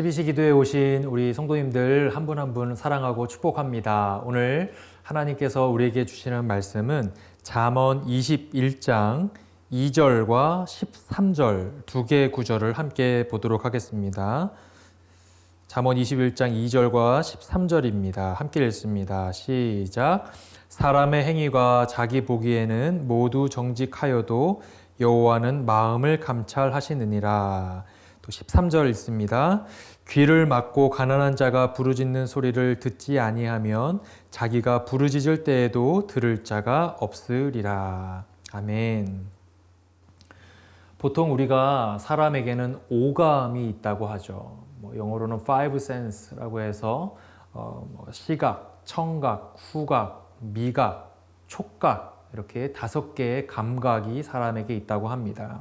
12시 기도에 오신 우리 성도님들 한 분 한 분 사랑하고 축복합니다. 오늘 하나님께서 우리에게 주시는 말씀은 잠언 21장 2절과 13절 두 개의 구절을 함께 보도록 하겠습니다. 잠언 21장 2절과 13절입니다. 함께 읽습니다. 시작. 사람의 행위가 자기 보기에는 모두 정직하여도 여호와는 마음을 감찰하시느니라. 또 13절 읽습니다. 귀를 막고 가난한 자가 부르짖는 소리를 듣지 아니하면 자기가 부르짖을 때에도 들을 자가 없으리라. 아멘. 보통 우리가 사람에게는 오감이 있다고 하죠. 뭐 영어로는 five sense라고 해서 어, 뭐 시각, 청각, 후각, 미각, 촉각 이렇게 다섯 개의 감각이 사람에게 있다고 합니다.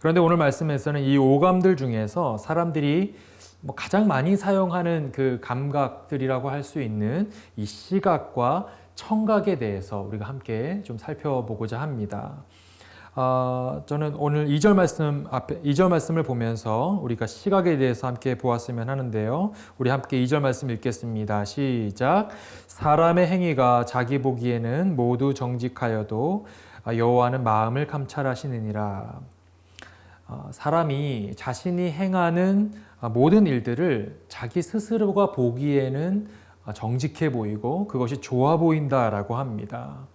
그런데 오늘 말씀에서는 이 오감들 중에서 사람들이 뭐 가장 많이 사용하는 그 감각들이라고 할 수 있는 이 시각과 청각에 대해서 우리가 함께 좀 살펴보고자 합니다. 어, 저는 오늘 2절 말씀 앞에 2절 말씀을 보면서 우리가 시각에 대해서 함께 보았으면 하는데요. 우리 함께 2절 말씀 읽겠습니다. 시작. 사람의 행위가 자기 보기에는 모두 정직하여도 여호와는 마음을 감찰하시느니라. 어, 사람이 자신이 행하는 모든 일들을 자기 스스로가 보기에는 정직해 보이고 그것이 좋아 보인다라고 합니다.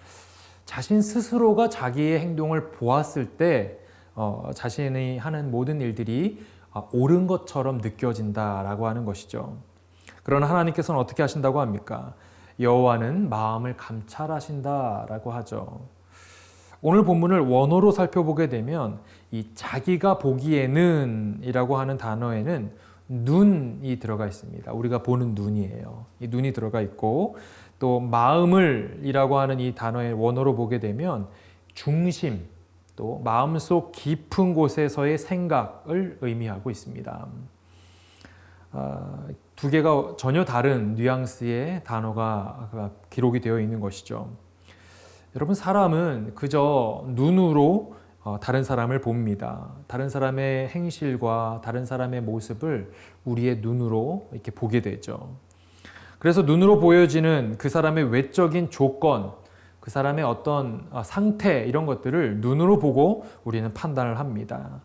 자신 스스로가 자기의 행동을 보았을 때 어, 자신이 하는 모든 일들이 어, 옳은 것처럼 느껴진다라고 하는 것이죠. 그러나 하나님께서는 어떻게 하신다고 합니까? 여호와는 마음을 감찰하신다라고 하죠. 오늘 본문을 원어로 살펴보게 되면 이 자기가 보기에는이라고 하는 단어에는 눈이 들어가 있습니다. 우리가 보는 눈이에요. 이 눈이 들어가 있고 또 마음을이라고 하는 이 단어의 원어로 보게 되면 중심 또 마음속 깊은 곳에서의 생각을 의미하고 있습니다. 아, 두 개가 전혀 다른 뉘앙스의 단어가 기록이 되어 있는 것이죠. 여러분 사람은 그저 눈으로 어, 다른 사람을 봅니다. 다른 사람의 행실과 다른 사람의 모습을 우리의 눈으로 이렇게 보게 되죠. 그래서 눈으로 보여지는 그 사람의 외적인 조건, 그 사람의 어떤 어, 상태 이런 것들을 눈으로 보고 우리는 판단을 합니다.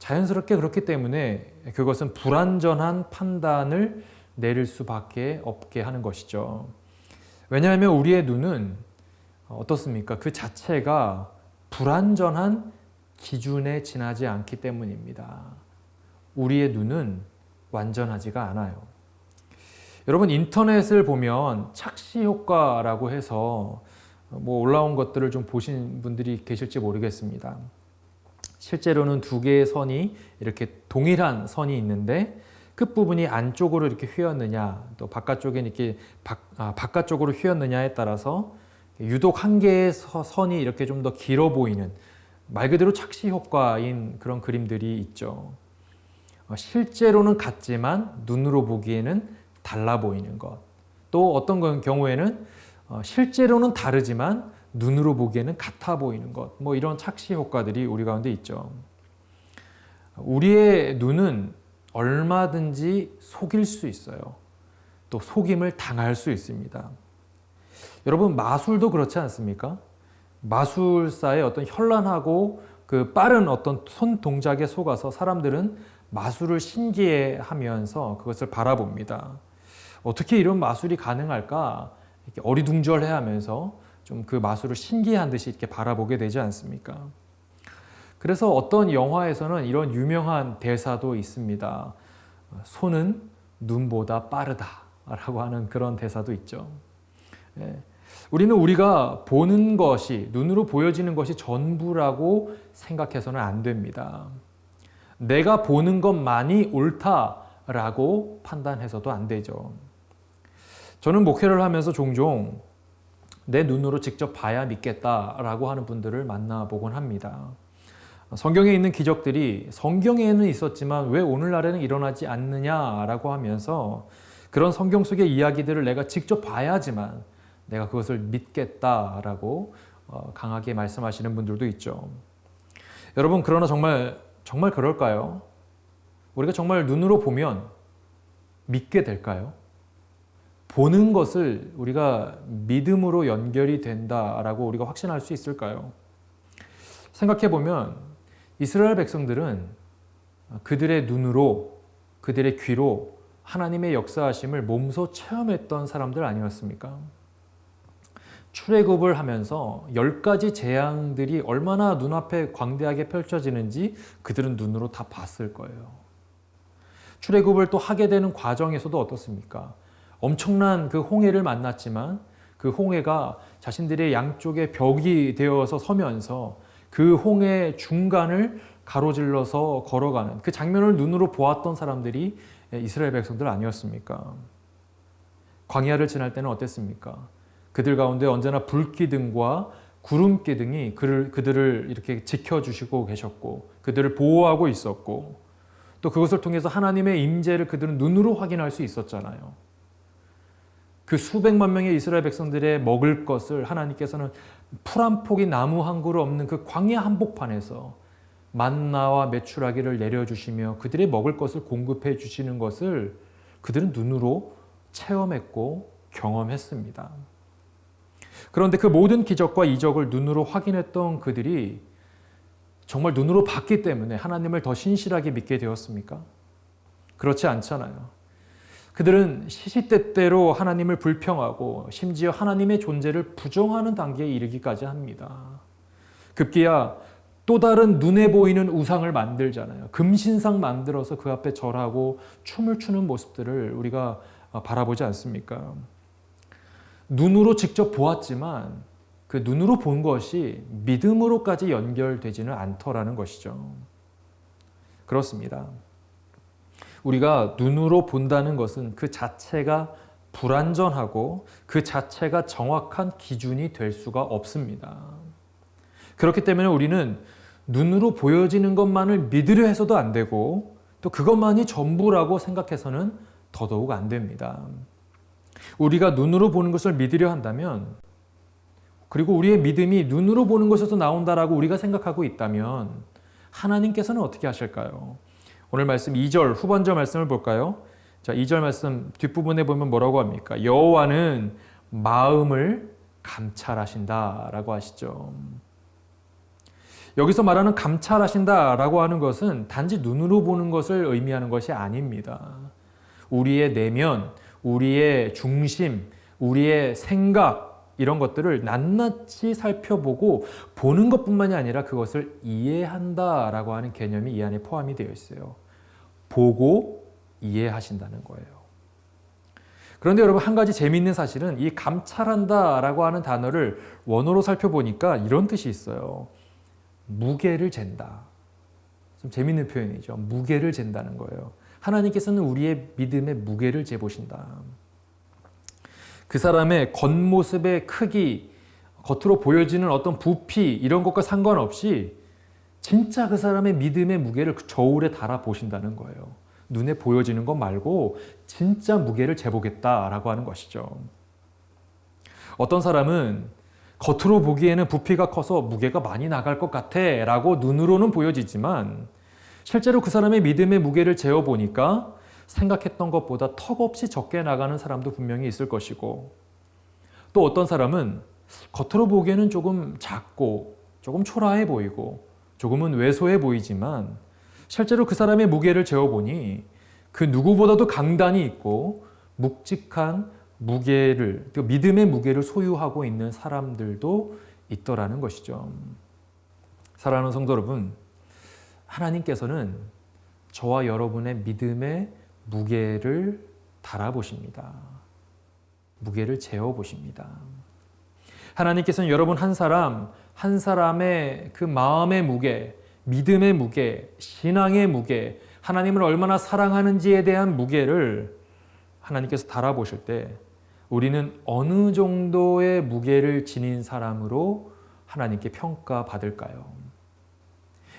자연스럽게 그렇기 때문에 그것은 불완전한 판단을 내릴 수밖에 없게 하는 것이죠. 왜냐하면 우리의 눈은 어떻습니까? 그 자체가 불완전한 기준에 지나지 않기 때문입니다. 우리의 눈은 완전하지가 않아요. 여러분 인터넷을 보면 착시 효과라고 해서 뭐 올라온 것들을 좀 보신 분들이 계실지 모르겠습니다. 실제로는 두 개의 선이 이렇게 동일한 선이 있는데 끝부분이 안쪽으로 이렇게 휘었느냐 또 바깥쪽에 이렇게 바, 아, 바깥쪽으로 휘었느냐에 따라서 유독 한 개의 선이 이렇게 좀 더 길어 보이는 말 그대로 착시 효과인 그런 그림들이 있죠. 어, 실제로는 같지만 눈으로 보기에는 달라 보이는 것. 또 어떤 경우에는 어, 실제로는 다르지만 눈으로 보기에는 같아 보이는 것. 뭐 이런 착시 효과들이 우리 가운데 있죠. 우리의 눈은 얼마든지 속일 수 있어요. 또 속임을 당할 수 있습니다. 여러분 마술도 그렇지 않습니까? 마술사의 어떤 현란하고 그 빠른 어떤 손 동작에 속아서 사람들은 마술을 신기해하면서 그것을 바라봅니다. 어떻게 이런 마술이 가능할까? 이렇게 어리둥절해하면서 좀 그 마술을 신기한 듯이 이렇게 바라보게 되지 않습니까? 그래서 어떤 영화에서는 이런 유명한 대사도 있습니다. 손은 눈보다 빠르다라고 하는 그런 대사도 있죠. 예. 우리는 우리가 보는 것이 눈으로 보여지는 것이 전부라고 생각해서는 안 됩니다. 내가 보는 것만이 옳다라고 판단해서도 안 되죠. 저는 목회를 하면서 종종 내 눈으로 직접 봐야 믿겠다라고 하는 분들을 만나보곤 합니다. 성경에 있는 기적들이 성경에는 있었지만 왜 오늘날에는 일어나지 않느냐라고 하면서 그런 성경 속의 이야기들을 내가 직접 봐야지만 내가 그것을 믿겠다라고 어, 강하게 말씀하시는 분들도 있죠. 여러분 그러나 정말 정말 그럴까요? 우리가 정말 눈으로 보면 믿게 될까요? 보는 것을 우리가 믿음으로 연결이 된다라고 우리가 확신할 수 있을까요? 생각해 보면 이스라엘 백성들은 그들의 눈으로 그들의 귀로 하나님의 역사하심을 몸소 체험했던 사람들 아니었습니까? 출애굽을 하면서 열 가지 재앙들이 얼마나 눈앞에 광대하게 펼쳐지는지 그들은 눈으로 다 봤을 거예요. 출애굽을 또 하게 되는 과정에서도 어떻습니까? 엄청난 그 홍해를 만났지만 그 홍해가 자신들의 양쪽에 벽이 되어서 서면서 그 홍해 중간을 가로질러서 걸어가는 그 장면을 눈으로 보았던 사람들이 이스라엘 백성들 아니었습니까? 광야를 지날 때는 어땠습니까? 그들 가운데 언제나 불기둥과 구름기둥이 그를, 그들을 이렇게 지켜주시고 계셨고 그들을 보호하고 있었고 또 그것을 통해서 하나님의 임재를 그들은 눈으로 확인할 수 있었잖아요. 그 수백만 명의 이스라엘 백성들의 먹을 것을 하나님께서는 풀 한 폭이 나무 한 그루 없는 그 광야 한복판에서 만나와 메추라기를 내려주시며 그들의 먹을 것을 공급해 주시는 것을 그들은 눈으로 체험했고 경험했습니다. 그런데 그 모든 기적과 이적을 눈으로 확인했던 그들이 정말 눈으로 봤기 때문에 하나님을 더 신실하게 믿게 되었습니까? 그렇지 않잖아요. 그들은 시시때때로 하나님을 불평하고 심지어 하나님의 존재를 부정하는 단계에 이르기까지 합니다. 급기야 또 다른 눈에 보이는 우상을 만들잖아요. 금신상 만들어서 그 앞에 절하고 춤을 추는 모습들을 우리가 바라보지 않습니까? 눈으로 직접 보았지만 그 눈으로 본 것이 믿음으로까지 연결되지는 않더라는 것이죠. 그렇습니다. 우리가 눈으로 본다는 것은 그 자체가 불완전하고 그 자체가 정확한 기준이 될 수가 없습니다. 그렇기 때문에 우리는 눈으로 보여지는 것만을 믿으려 해서도 안 되고 또 그것만이 전부라고 생각해서는 더더욱 안 됩니다. 우리가 눈으로 보는 것을 믿으려 한다면 그리고 우리의 믿음이 눈으로 보는 것에서 나온다라고 우리가 생각하고 있다면 하나님께서는 어떻게 하실까요? 오늘 말씀 2절 후반절 말씀을 볼까요? 자, 2절 말씀 뒷부분에 보면 뭐라고 합니까? 여호와는 마음을 감찰하신다라고 하시죠. 여기서 말하는 감찰하신다라고 하는 것은 단지 눈으로 보는 것을 의미하는 것이 아닙니다. 우리의 내면, 우리의 중심, 우리의 생각 이런 것들을 낱낱이 살펴보고 보는 것뿐만이 아니라 그것을 이해한다라고 하는 개념이 이 안에 포함이 되어 있어요. 보고 이해하신다는 거예요. 그런데 여러분 한 가지 재미있는 사실은 이 감찰한다라고 하는 단어를 원어로 살펴보니까 이런 뜻이 있어요. 무게를 잰다. 좀 재밌는 표현이죠. 무게를 잰다는 거예요. 하나님께서는 우리의 믿음의 무게를 재보신다. 그 사람의 겉모습의 크기, 겉으로 보여지는 어떤 부피 이런 것과 상관없이 진짜 그 사람의 믿음의 무게를 그 저울에 달아 보신다는 거예요. 눈에 보여지는 것 말고 진짜 무게를 재보겠다라고 하는 것이죠. 어떤 사람은 겉으로 보기에는 부피가 커서 무게가 많이 나갈 것 같아 라고 눈으로는 보여지지만 실제로 그 사람의 믿음의 무게를 재어 보니까 생각했던 것보다 턱없이 적게 나가는 사람도 분명히 있을 것이고 또 어떤 사람은 겉으로 보기에는 조금 작고 조금 초라해 보이고 조금은 왜소해 보이지만 실제로 그 사람의 무게를 재어 보니 그 누구보다도 강단이 있고 묵직한 무게를 그 믿음의 무게를 소유하고 있는 사람들도 있더라는 것이죠. 사랑하는 성도 여러분, 하나님께서는 저와 여러분의 믿음의 무게를 달아보십니다. 무게를 재어보십니다. 하나님께서는 여러분 한 사람, 한 사람의 그 마음의 무게, 믿음의 무게, 신앙의 무게, 하나님을 얼마나 사랑하는지에 대한 무게를 하나님께서 달아보실 때 우리는 어느 정도의 무게를 지닌 사람으로 하나님께 평가받을까요?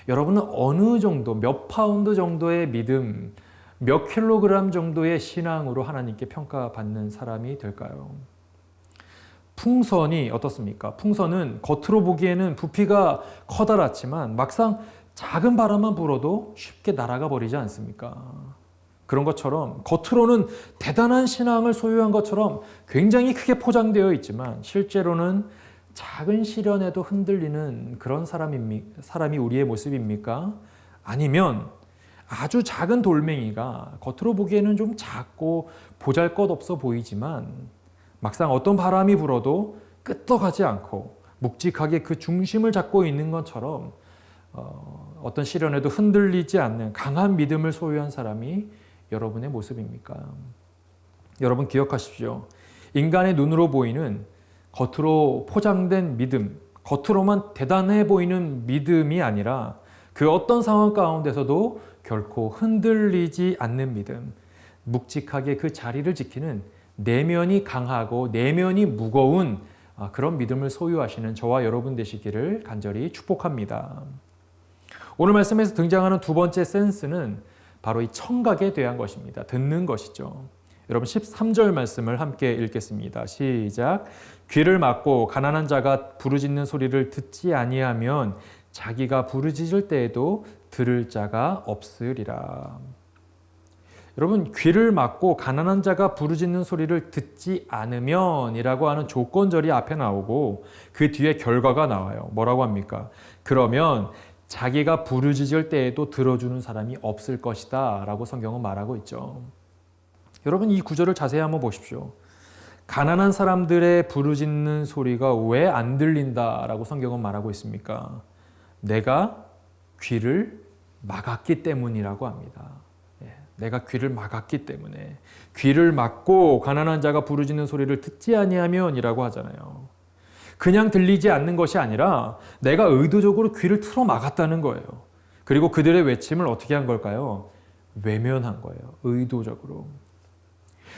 여러분은 어느 정도, 몇 파운드 정도의 믿음, 몇 킬로그램 정도의 신앙으로 하나님께 평가받는 사람이 될까요? 풍선이 어떻습니까? 풍선은 겉으로 보기에는 부피가 커다랗지만 막상 작은 바람만 불어도 쉽게 날아가 버리지 않습니까? 그런 것처럼 겉으로는 대단한 신앙을 소유한 것처럼 굉장히 크게 포장되어 있지만 실제로는 작은 시련에도 흔들리는 그런 사람입니, 사람이 우리의 모습입니까? 아니면 아주 작은 돌멩이가 겉으로 보기에는 좀 작고 보잘 것 없어 보이지만 막상 어떤 바람이 불어도 끄떡하지 않고 묵직하게 그 중심을 잡고 있는 것처럼 어, 어떤 시련에도 흔들리지 않는 강한 믿음을 소유한 사람이 여러분의 모습입니까? 여러분 기억하십시오. 인간의 눈으로 보이는 겉으로 포장된 믿음, 겉으로만 대단해 보이는 믿음이 아니라 그 어떤 상황 가운데서도 결코 흔들리지 않는 믿음, 묵직하게 그 자리를 지키는 내면이 강하고 내면이 무거운 아, 그런 믿음을 소유하시는 저와 여러분 되시기를 간절히 축복합니다. 오늘 말씀에서 등장하는 두 번째 센스는 바로 이 청각에 대한 것입니다. 듣는 것이죠. 여러분 13절 말씀을 함께 읽겠습니다. 시작. 귀를 막고 가난한 자가 부르짖는 소리를 듣지 아니하면 자기가 부르짖을 때에도 들을 자가 없으리라. 여러분 귀를 막고 가난한 자가 부르짖는 소리를 듣지 않으면이라고 하는 조건절이 앞에 나오고 그 뒤에 결과가 나와요. 뭐라고 합니까? 그러면 자기가 부르짖을 때에도 들어주는 사람이 없을 것이다라고 성경은 말하고 있죠. 여러분 이 구절을 자세히 한번 보십시오. 가난한 사람들의 부르짖는 소리가 왜 안 들린다라고 성경은 말하고 있습니까? 내가 귀를 막았기 때문이라고 합니다. 예, 내가 귀를 막았기 때문에 귀를 막고 가난한 자가 부르짖는 소리를 듣지 아니하면이라고 하잖아요. 그냥 들리지 않는 것이 아니라 내가 의도적으로 귀를 틀어 막았다는 거예요. 그리고 그들의 외침을 어떻게 한 걸까요? 외면한 거예요. 의도적으로.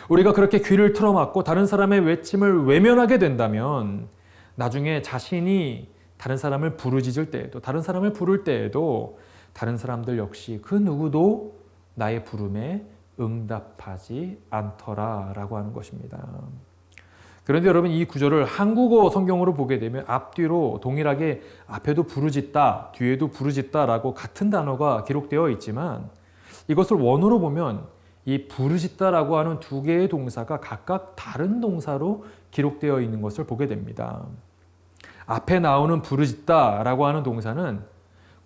우리가 그렇게 귀를 틀어 막고 다른 사람의 외침을 외면하게 된다면 나중에 자신이 다른 사람을 부르짖을 때에도 다른 사람을 부를 때에도 다른 사람들 역시 그 누구도 나의 부름에 응답하지 않더라라고 하는 것입니다. 그런데 여러분 이 구절을 한국어 성경으로 보게 되면 앞뒤로 동일하게 앞에도 부르짖다, 뒤에도 부르짖다라고 같은 단어가 기록되어 있지만 이것을 원어로 보면 이 부르짖다라고 하는 두 개의 동사가 각각 다른 동사로 기록되어 있는 것을 보게 됩니다. 앞에 나오는 부르짖다라고 하는 동사는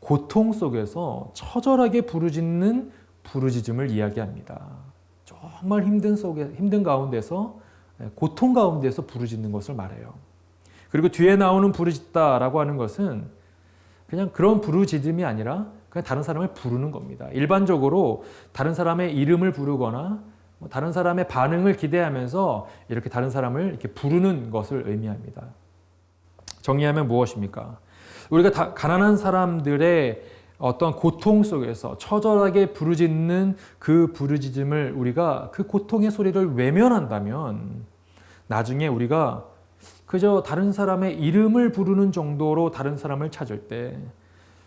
고통 속에서 처절하게 부르짖는 부르짖음을 이야기합니다. 정말 힘든 속에 힘든 가운데서 고통 가운데서 부르짖는 것을 말해요. 그리고 뒤에 나오는 부르짖다라고 하는 것은 그냥 그런 부르짖음이 아니라 그냥 다른 사람을 부르는 겁니다. 일반적으로 다른 사람의 이름을 부르거나 뭐 다른 사람의 반응을 기대하면서 이렇게 다른 사람을 이렇게 부르는 것을 의미합니다. 정리하면 무엇입니까? 우리가 다 가난한 사람들의 어떤 고통 속에서 처절하게 부르짖는 그 부르짖음을 우리가 그 고통의 소리를 외면한다면 나중에 우리가 그저 다른 사람의 이름을 부르는 정도로 다른 사람을 찾을 때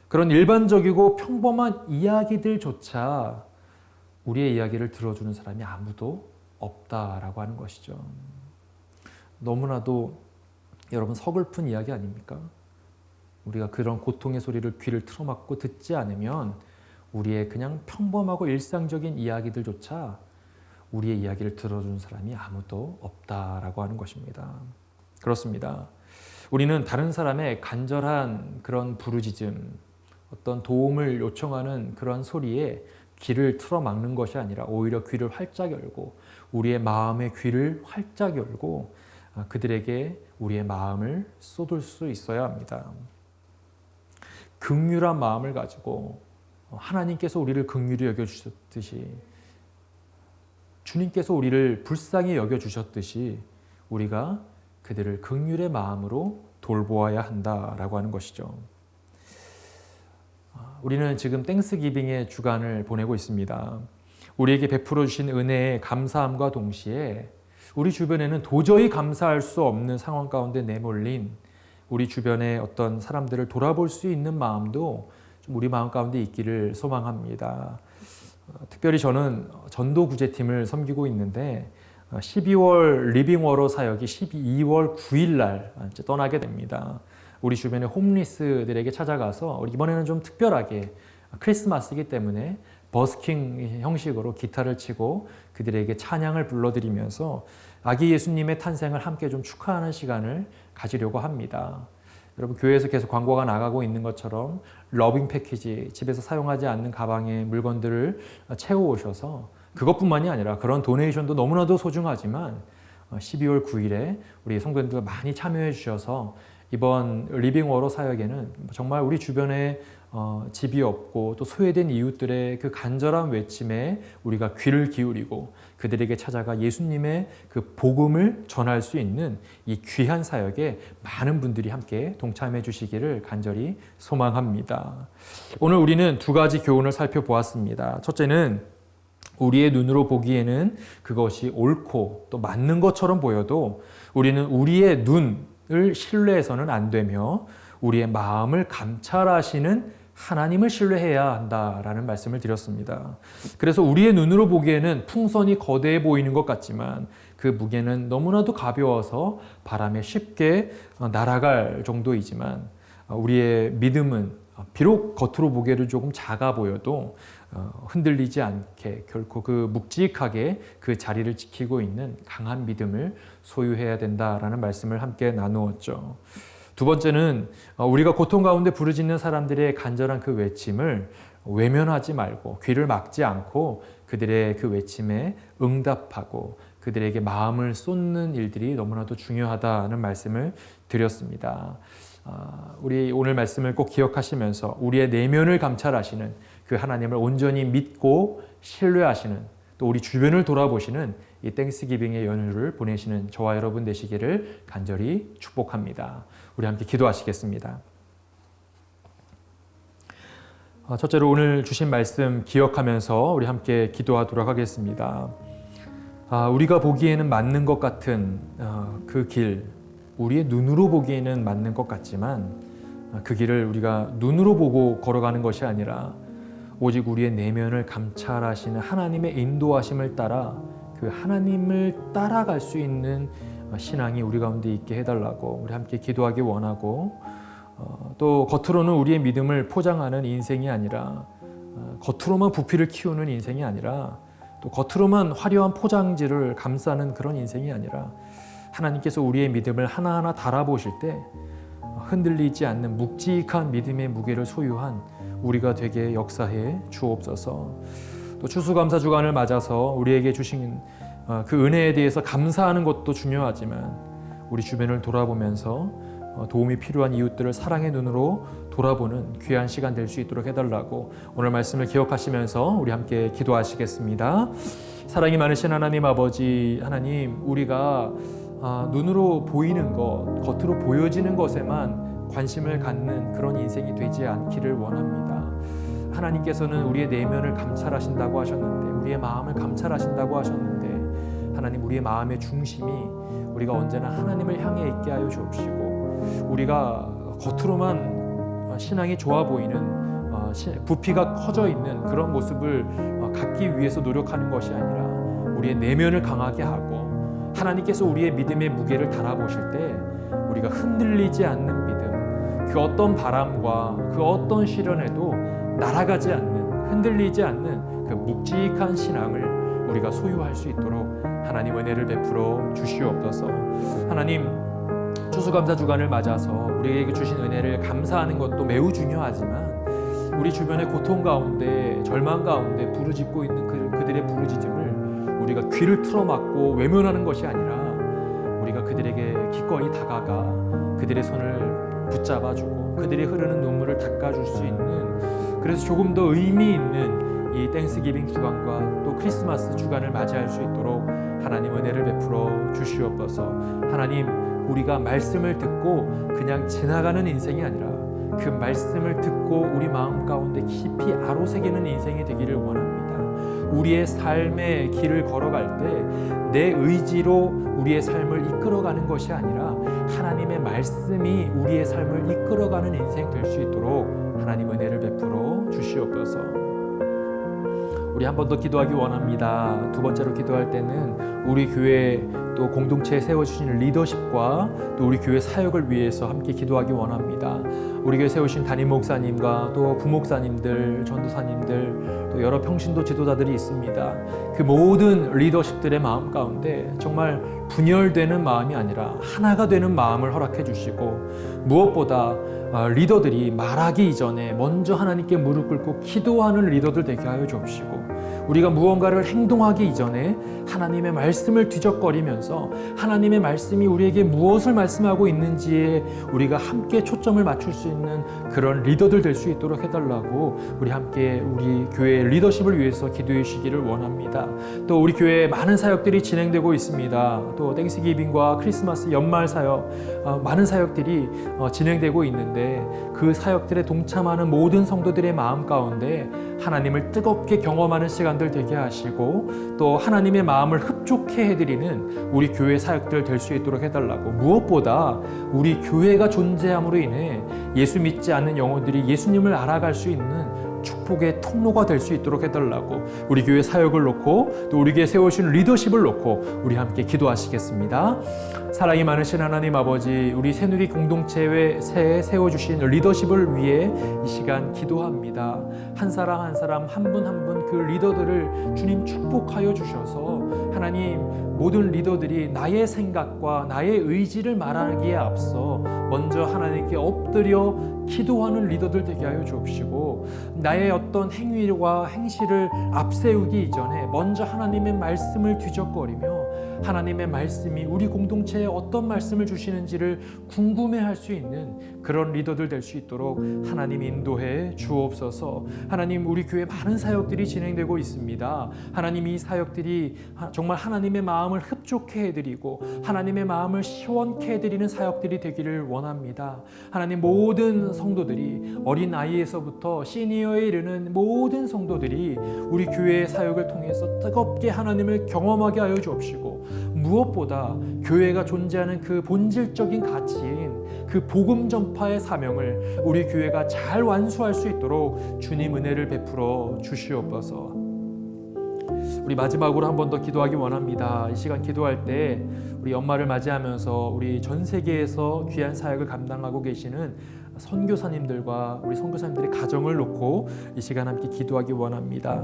그런 일반적이고 평범한 이야기들조차 우리의 이야기를 들어주는 사람이 아무도 없다라고 하는 것이죠. 너무나도 여러분 서글픈 이야기 아닙니까? 우리가 그런 고통의 소리를 귀를 틀어막고 듣지 않으면 우리의 그냥 평범하고 일상적인 이야기들조차 우리의 이야기를 들어주는 사람이 아무도 없다라고 하는 것입니다. 그렇습니다. 우리는 다른 사람의 간절한 그런 부르짖음, 어떤 도움을 요청하는 그런 소리에 귀를 틀어 막는 것이 아니라 오히려 귀를 활짝 열고 우리의 마음의 귀를 활짝 열고 그들에게 우리의 마음을 쏟을 수 있어야 합니다. 극률한 마음을 가지고 하나님께서 우리를 극률히 여겨 주셨듯이 주님께서 우리를 불쌍히 여겨 주셨듯이 우리가 그들을 극률의 마음으로 돌보아야 한다라고 하는 것이죠. 우리는 지금 땡스기빙의 주간을 보내고 있습니다. 우리에게 베풀어 주신 은혜에 감사함과 동시에 우리 주변에는 도저히 감사할 수 없는 상황 가운데 내몰린 우리 주변의 어떤 사람들을 돌아볼 수 있는 마음도 좀 우리 마음 가운데 있기를 소망합니다. 어, 특별히 저는 전도 구제팀을 섬기고 있는데 12월 어, 리빙워로 사역이 12월 9일 날 떠나게 됩니다. 우리 주변의 홈리스들에게 찾아가서 우리 이번에는 좀 특별하게 크리스마스이기 때문에 버스킹 형식으로 기타를 치고 그들에게 찬양을 불러드리면서 아기 예수님의 탄생을 함께 좀 축하하는 시간을 가지려고 합니다. 여러분 교회에서 계속 광고가 나가고 있는 것처럼 러빙 패키지 집에서 사용하지 않는 가방에 물건들을 채워 오셔서 그것뿐만이 아니라 그런 도네이션도 너무나도 소중하지만 12월 9일에 우리 성도님들 많이 참여해 주셔서 이번 리빙워로 사역에는 정말 우리 주변에 어, 집이 없고 또 소외된 이웃들의 그 간절한 외침에 우리가 귀를 기울이고 그들에게 찾아가 예수님의 그 복음을 전할 수 있는 이 귀한 사역에 많은 분들이 함께 동참해 주시기를 간절히 소망합니다. 오늘 우리는 두 가지 교훈을 살펴보았습니다. 첫째는 우리의 눈으로 보기에는 그것이 옳고 또 맞는 것처럼 보여도 우리는 우리의 눈 을 신뢰해서는 안 되며 우리의 마음을 감찰하시는 하나님을 신뢰해야 한다라는 말씀을 드렸습니다. 그래서 우리의 눈으로 보기에는 풍선이 거대해 보이는 것 같지만 그 무게는 너무나도 가벼워서 바람에 쉽게 날아갈 정도이지만 우리의 믿음은 비록 겉으로 보기에도 조금 작아 보여도 흔들리지 않게 결코 그 묵직하게 그 자리를 지키고 있는 강한 믿음을 소유해야 된다라는 말씀을 함께 나누었죠. 두 번째는 어, 우리가 고통 가운데 부르짖는 사람들의 간절한 그 외침을 외면하지 말고 귀를 막지 않고 그들의 그 외침에 응답하고 그들에게 마음을 쏟는 일들이 너무나도 중요하다는 말씀을 드렸습니다. 아, 우리 오늘 말씀을 꼭 기억하시면서 우리의 내면을 감찰하시는 그 하나님을 온전히 믿고 신뢰하시는 또 우리 주변을 돌아보시는 이 땡스기빙의 연휴를 보내시는 저와 여러분 되시기를 간절히 축복합니다. 우리 함께 기도하시겠습니다. 아, 첫째로 오늘 주신 말씀 기억하면서 우리 함께 기도하도록 하겠습니다. 아, 우리가 보기에는 맞는 것 같은 아, 그 길, 우리의 눈으로 보기에는 맞는 것 같지만 그 길을 우리가 눈으로 보고 걸어가는 것이 아니라 오직 우리의 내면을 감찰하시는 하나님의 인도하심을 따라 그 하나님을 따라갈 수 있는 신앙이 우리 가운데 있게 해달라고 우리 함께 기도하기 원하고 어, 또 겉으로는 우리의 믿음을 포장하는 인생이 아니라 어, 겉으로만 부피를 키우는 인생이 아니라 또 겉으로만 화려한 포장지를 감싸는 그런 인생이 아니라 하나님께서 우리의 믿음을 하나하나 달아보실 때 흔들리지 않는 묵직한 믿음의 무게를 소유한 우리가 되게 역사해 주옵소서. 또 추수감사 주간을 맞아서 우리에게 주신 어, 그 은혜에 대해서 감사하는 것도 중요하지만 우리 주변을 돌아보면서 어, 도움이 필요한 이웃들을 사랑의 눈으로 돌아보는 귀한 시간 될 수 있도록 해달라고 오늘 말씀을 기억하시면서 우리 함께 기도하시겠습니다. 사랑이 많으신 하나님 아버지 하나님 우리가 아, 눈으로 보이는 것 겉으로 보여지는 것에만 관심을 갖는 그런 인생이 되지 않기를 원합니다. 하나님께서는 우리의 내면을 감찰하신다고 하셨는데 우리의 마음을 감찰하신다고 하셨는데 하나님 우리의 마음의 중심이 우리가 언제나 하나님을 향해 있게 하여 주옵시고 우리가 겉으로만 신앙이 좋아 보이는 어, 부피가 커져 있는 그런 모습을 어, 갖기 위해서 노력하는 것이 아니라 우리의 내면을 강하게 하고 하나님께서 우리의 믿음의 무게를 달아보실 때 우리가 흔들리지 않는 믿음 그 어떤 바람과 그 어떤 시련에도 날아가지 않는 흔들리지 않는 그 묵직한 신앙을 우리가 소유할 수 있도록 하나님 은혜를 베풀어 주시옵소서. 하나님 추수감사 주간을 맞아서 우리에게 주신 은혜를 감사하는 것도 매우 중요하지만 우리 주변의 고통 가운데 절망 가운데 부르짖고 있는 그, 그들의 부르짖음을 우리가 귀를 틀어막고 외면하는 것이 아니라 우리가 그들에게 기꺼이 다가가 그들의 손을 붙잡아주고 그들이 흐르는 눈물을 닦아줄 수 있는 그래서 조금 더 의미 있는 이 땡스기빙 주간과 또 크리스마스 주간을 맞이할 수 있도록 하나님 은혜를 베풀어 주시옵소서. 하나님 우리가 말씀을 듣고 그냥 지나가는 인생이 아니라 그 말씀을 듣고 우리 마음 가운데 깊이 아로새기는 인생이 되기를 원합니다. 우리의 삶의 길을 걸어갈 때 내 의지로 우리의 삶을 이끌어가는 것이 아니라 하나님의 말씀이 우리의 삶을 이끌어가는 인생 될 수 있도록 하나님 은혜를 베풀어 주시옵소서. 우리 한 번 더 기도하기 원합니다. 두 번째로 기도할 때는 우리 교회 또 공동체에 세워주신 리더십과 또 우리 교회 사역을 위해서 함께 기도하기 원합니다. 우리 교회 세우신 담임 목사님과 또 부목사님들, 전도사님들, 또 여러 평신도 지도자들이 있습니다. 그 모든 리더십들의 마음 가운데 정말 분열되는 마음이 아니라 하나가 되는 마음을 허락해 주시고 무엇보다 어, 리더들이 말하기 이전에 먼저 하나님께 무릎 꿇고 기도하는 리더들 되게 하여 주옵시고 우리가 무언가를 행동하기 이전에 하나님의 말씀을 뒤적거리면서 하나님의 말씀이 우리에게 무엇을 말씀하고 있는지에 우리가 함께 초점을 맞출 수 있는 그런 리더들 될 수 있도록 해달라고 우리 함께 우리 교회 리더십을 위해서 기도해 주시기를 원합니다. 또 우리 교회에 많은 사역들이 진행되고 있습니다. 또 땡스기빙과 크리스마스 연말 사역 어, 많은 사역들이 어, 진행되고 있는데 그 사역들에 동참하는 모든 성도들의 마음 가운데 하나님을 뜨겁게 경험하는 시간 들 되게 하시고 또 하나님의 마음을 흡족해 해드리는 우리 교회 사역들 될 수 있도록 해달라고 무엇보다 우리 교회가 존재함으로 인해 예수 믿지 않는 영혼들이 예수님을 알아갈 수 있는 축복의 통로가 될 수 있도록 해달라고 우리 교회 사역을 놓고 또 우리 교회 세우신 리더십을 놓고 우리 함께 기도하시겠습니다. 사랑이 많으신 하나님 아버지 우리 새누리 공동체에 새해 세워주신 리더십을 위해 이 시간 기도합니다. 한 사람 한 사람 한 분 한 분 그 리더들을 주님 축복하여 주셔서 하나님 모든 리더들이 나의 생각과 나의 의지를 말하기에 앞서 먼저 하나님께 엎드려 기도하는 리더들 되게 하여 주옵시고 나의 어떤 행위와 행실을 앞세우기 이전에 먼저 하나님의 말씀을 뒤적거리며 하나님의 말씀이 우리 공동체에 어떤 말씀을 주시는지를 궁금해할 수 있는 그런 리더들 될 수 있도록 하나님 인도해 주옵소서. 하나님 우리 교회 많은 사역들이 진행되고 있습니다. 하나님 이 사역들이 정말 하나님의 마음을 흡족해 해드리고 하나님의 마음을 시원케 해드리는 사역들이 되기를 원합니다. 하나님 모든 성도들이 어린 나이에서부터 시니어에 이르는 모든 성도들이 우리 교회의 사역을 통해서 뜨겁게 하나님을 경험하게 하여 주옵시고 무엇보다 교회가 존재하는 그 본질적인 가치인 그 복음 전파의 사명을 우리 교회가 잘 완수할 수 있도록 주님 은혜를 베풀어 주시옵소서. 우리 마지막으로 한 번 더 기도하기 원합니다. 이 시간 기도할 때 우리 연말을 맞이하면서 우리 전 세계에서 귀한 사역을 감당하고 계시는 선교사님들과 우리 선교사님들의 가정을 놓고 이 시간 함께 기도하기 원합니다.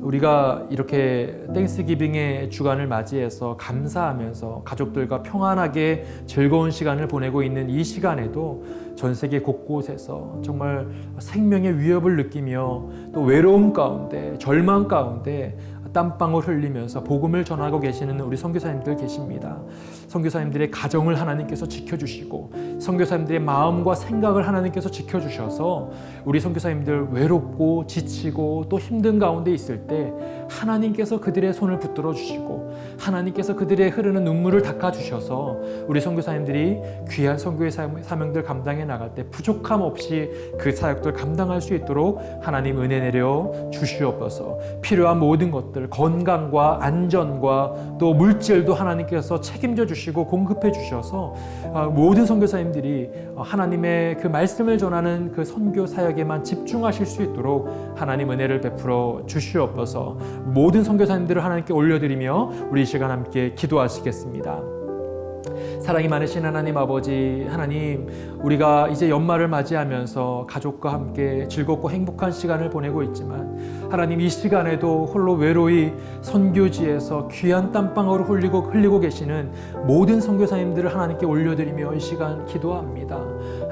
우리가 이렇게 땡스 기빙의 주간을 맞이해서 감사하면서 가족들과 평안하게 즐거운 시간을 보내고 있는 이 시간에도 전 세계 곳곳에서 정말 생명의 위협을 느끼며 또 외로움 가운데 절망 가운데 땀방울 흘리면서 복음을 전하고 계시는 우리 선교사님들 계십니다. 선교사님들의 가정을 하나님께서 지켜주시고 선교사님들의 마음과 생각을 하나님께서 지켜주셔서 우리 선교사님들 외롭고 지치고 또 힘든 가운데 있을 때 하나님께서 그들의 손을 붙들어 주시고 하나님께서 그들의 흐르는 눈물을 닦아 주셔서 우리 선교사님들이 귀한 선교의 사명들 감당해 나갈 때 부족함 없이 그 사역들 감당할 수 있도록 하나님 은혜 내려 주시옵소서. 필요한 모든 것들 건강과 안전과 또 물질도 하나님께서 책임져 주시고 공급해 주셔서 아, 모든 선교사님들이 하나님의 그 말씀을 전하는 그 선교 사역에만 집중하실 수 있도록 하나님 은혜를 베풀어 주시옵소서 모든 선교사님들을 하나님께 올려드리며 우리 이 시간 함께 기도하시겠습니다. 사랑이 많으신 하나님 아버지 하나님 우리가 이제 연말을 맞이하면서 가족과 함께 즐겁고 행복한 시간을 보내고 있지만 하나님 이 시간에도 홀로 외로이 선교지에서 귀한 땀방울을 흘리고 흘리고 계시는 모든 선교사님들을 하나님께 올려드리며 이 시간 기도합니다.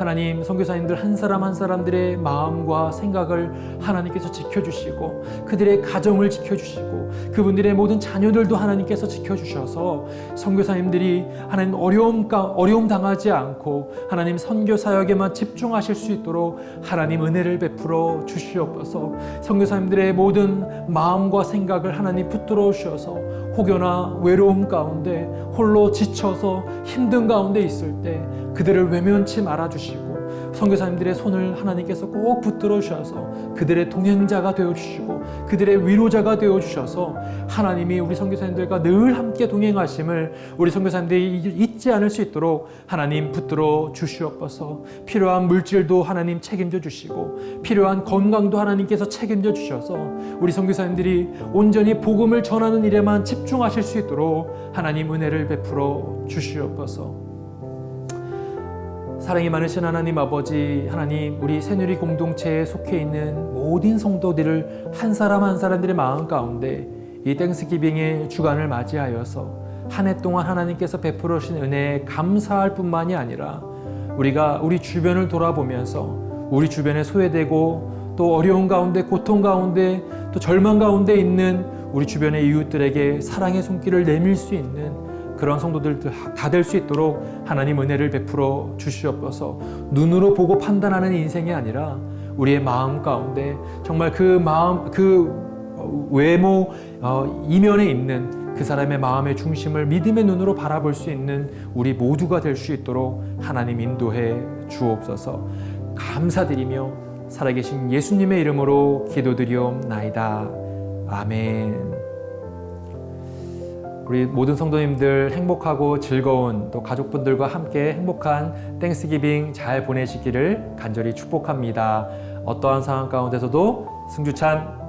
하나님 선교사님들 한 사람 한 사람들의 마음과 생각을 하나님께서 지켜주시고 그들의 가정을 지켜주시고 그분들의 모든 자녀들도 하나님께서 지켜주셔서 선교사님들이 하나님 어려움 어려움 당하지 않고 하나님 선교 사역에만 집중하실 수 있도록 하나님 은혜를 베풀어 주시옵소서. 선교사님들의 모든 마음과 생각을 하나님 붙들어 주셔서 혹여나 외로움 가운데 홀로 지쳐서 힘든 가운데 있을 때 그들을 외면치 말아 주시고 선교사님들의 손을 하나님께서 꼭 붙들어 주셔서 그들의 동행자가 되어 주시고 그들의 위로자가 되어 주셔서 하나님이 우리 선교사님들과 늘 함께 동행하심을 우리 선교사님들이 잊지 않을 수 있도록 하나님 붙들어 주시옵소서. 필요한 물질도 하나님 책임져 주시고 필요한 건강도 하나님께서 책임져 주셔서 우리 선교사님들이 온전히 복음을 전하는 일에만 집중하실 수 있도록 하나님 은혜를 베풀어 주시옵소서. 사랑이 많으신 하나님 아버지 하나님 우리 새누리 공동체에 속해 있는 모든 성도들을 한 사람 한 사람들의 마음 가운데 이 땡스기빙의 주간을 맞이하여서 한 해 동안 하나님께서 베풀어 주신 은혜에 감사할 뿐만이 아니라 우리가 우리 주변을 돌아보면서 우리 주변에 소외되고 또 어려운 가운데 고통 가운데 또 절망 가운데 있는 우리 주변의 이웃들에게 사랑의 손길을 내밀 수 있는 그런 성도들 다 될 수 있도록 하나님 은혜를 베풀어 주시옵소서. 눈으로 보고 판단하는 인생이 아니라 우리의 마음 가운데 정말 그 마음 그 외모 어, 이면에 있는 그 사람의 마음의 중심을 믿음의 눈으로 바라볼 수 있는 우리 모두가 될 수 있도록 하나님 인도해 주옵소서. 감사드리며 살아계신 예수님의 이름으로 기도드리옵나이다. 아멘. 우리 모든 성도님들 행복하고 즐거운 또 가족분들과 함께 행복한 땡스기빙 잘 보내시기를 간절히 축복합니다. 어떠한 상황 가운데서도 승주찬